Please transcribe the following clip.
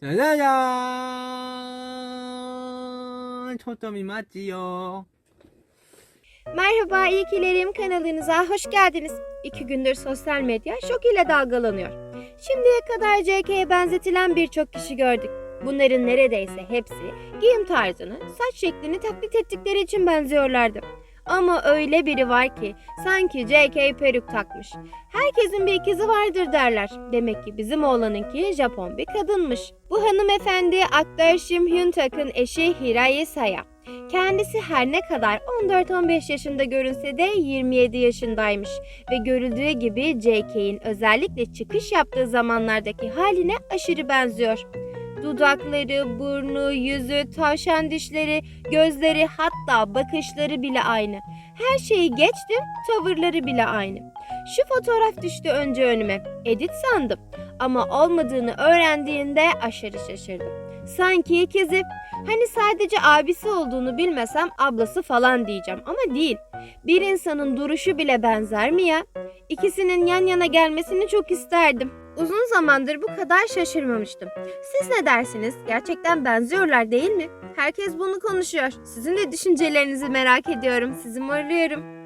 짜자잔! 초점이 맞지요? Merhaba İyikilerim kanalınıza hoş geldiniz. İki gündür sosyal medya şok ile dalgalanıyor. Şimdiye kadar JK'ye benzetilen birçok kişi gördük. Bunların neredeyse hepsi giyim tarzını, saç şeklini taklit ettikleri için benziyorlardı. Ama öyle biri var ki sanki JK peruk takmış. Herkesin bir ikizi vardır derler. Demek ki bizim oğlanınki Japon bir kadınmış. Bu hanımefendi aktör Shim Hyun Tak'ın eşi Hiraye Saya. Kendisi her ne kadar 14-15 yaşında görünse de 27 yaşındaymış ve görüldüğü gibi JK'in özellikle çıkış yaptığı zamanlardaki haline aşırı benziyor. Dudakları, burnu, yüzü, tavşan dişleri, gözleri hatta bakışları bile aynı. Her şeyi geçtim, tavırları bile aynı. Şu fotoğraf düştü önce önüme. Edit sandım ama olmadığını öğrendiğinde aşırı şaşırdım. Sanki ikizi. Hani sadece abisi olduğunu bilmesem ablası falan diyeceğim ama değil. Bir insanın duruşu bile benzer mi ya? İkisinin yan yana gelmesini çok isterdim. Uzun zamandır bu kadar şaşırmamıştım. Siz ne dersiniz? Gerçekten benziyorlar değil mi? Herkes bunu konuşuyor. Sizin de düşüncelerinizi merak ediyorum. Sizi morluyorum.